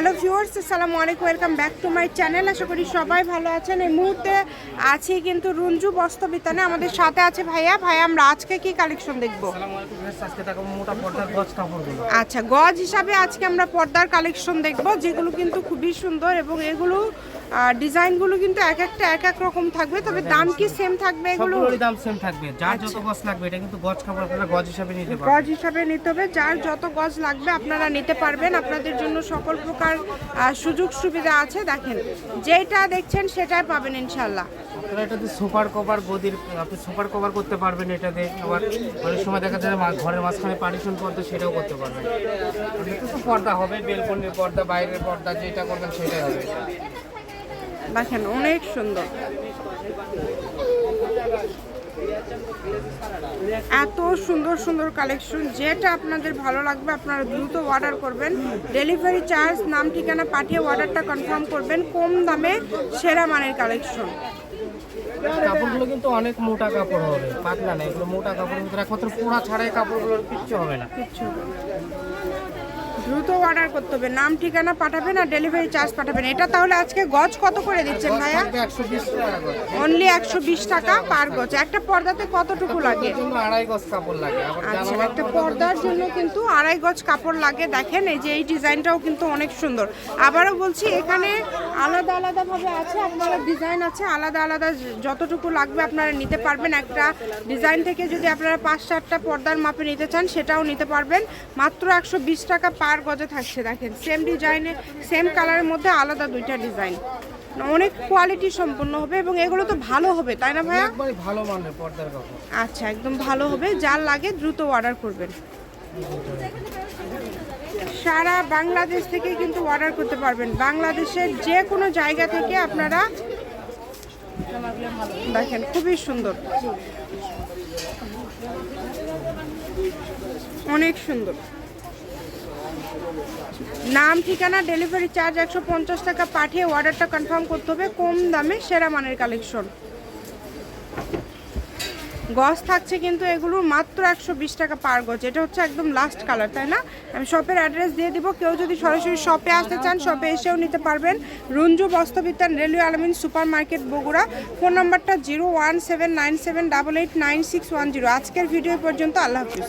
Hello viewers আসসালামু আলাইকুম welcome back to my channel. আশা করি সবাই ভালো আছেন। এই মুহূর্তে আছি কিন্তু রঞ্জু বস্ত্রবিতানে। আমাদের সাথে আছে ভাইয়া। ভাইয়া আমরা আজকে কি কালেকশন দেখব? আচ্ছা গজ হিসাবে আজকে আমরা পর্দার কালেকশন দেখব যেগুলো কিন্তু খুবই সুন্দর এবং এগুলো ডিজাইনগুলো কিন্তু এক একটা এক এক রকম থাকবে। তবে দাম কি সেম থাকবে এগুলো? দাম সেম থাকবে। যার যত আচ্ছা। গজ লাগবে এটা কিন্তু গজ কাপড় আপনারা গজ হিসাবে নিতে পারবেন। গজ হিসাবে নিতে হবে। যার যত গজ লাগবে আপনারা নিতে পারবেন। আপনাদের জন্য সকল প্রকার আহ, সুযোগ সুবিধা আছে দেখেন যেটা দেখছেন সেটাই পাবেন ইনশাল্লাহ। আপনারা এটাতে সুপার কভার গদির আপনি সুপার কভার করতে পারবেন এটাতে আবার অনেক সময় দেখা যায় ঘরের মাঝখানে পার্টিশন পর্দা সেটাও করতে পারবেন। তো পর্দা হবে বেলকনির পর্দা বাইরের পর্দা যেটা করবেন সেটাই হবে। দেখেন অনেক সুন্দর। এত সুন্দর সুন্দর কালেকশন যেটা আপনাদের ভালো লাগবে আপনারা দ্রুত অর্ডার করবেন। ডেলিভারি চার্জ নাম ঠিকানা পাঠিয়ে অর্ডারটা কনফার্ম করবেন কম দামে সেরা মানের কালেকশন কাপড়গুলো কিন্তু অনেক মোটা কাপড় হবে পাতলা না এগুলো মোটা ভিতরে একমাত্র পোড়া ছাড়াই কাপড়গুলোর কিচ্ছু হবে না। কিচ্ছু হবে না। দ্রুত অর্ডার করতে হবে। নাম ঠিকানা পাঠাবেন আর ডেলিভারি চার্জ পাঠাবেন এটা তাহলে আজকে গজ কত করে দিচ্ছেন ভাইয়া? অনলি একশো বিশ টাকা পার গজ। একটা পর্দাতে কতটুকু লাগে? আচ্ছা একটা পর্দার জন্য কিন্তু আড়াই গজ কাপড় লাগে। দেখেন এই যে এই ডিজাইনটাও কিন্তু অনেক সুন্দর। আবারও বলছি এখানে আলাদা আলাদাভাবে আছে আপনারা ডিজাইন আছে আলাদা আলাদা যতটুকু লাগবে আপনারা নিতে পারবেন। একটা ডিজাইন থেকে যদি আপনারা পাঁচ চারটা পর্দার মাপে নিতে চান সেটাও নিতে পারবেন। মাত্র একশো বিশ টাকা পার গজে থাকছে দেখেন। সেম ডিজাইনে সেম কালারের মধ্যে আলাদা দুইটা ডিজাইন অনেক কোয়ালিটি সম্পন্ন হবে এবং এগুলো তো ভালো হবে তাই না ভাইয়া? ভালো মানের পর্দার কাপড় আচ্ছা একদম ভালো হবে। যার লাগে দ্রুত অর্ডার করবেন। সারা বাংলাদেশ থেকে কিন্তু অর্ডার করতে পারবেন। বাংলাদেশের যে কোনো জায়গা থেকে আপনারা দেখেন খুবই সুন্দর। অনেক সুন্দর। নাম, ঠিকানা ডেলিভারি চার্জ একশো পঞ্চাশ টাকা পাঠিয়ে অর্ডারটা কনফার্ম করতে হবে। কম দামে সেরা মানের কালেকশন গজ থাকছে কিন্তু এগুলো মাত্র একশো বিশ টাকা পার গজ এটা হচ্ছে একদম লাস্ট কালার তাই না? আমি শপের অ্যাড্রেস দিয়ে দিব। কেউ যদি সরাসরি শপে আসতে চান শপে এসেও নিতে পারবেন। Ranju Bastrabitan railway Almin super market Bogura. Phone নাম্বারটা zero one seven nine seven double eight nine six one zero আজকের ভিডিও পর্যন্ত, আল্লাহ হাফিজ।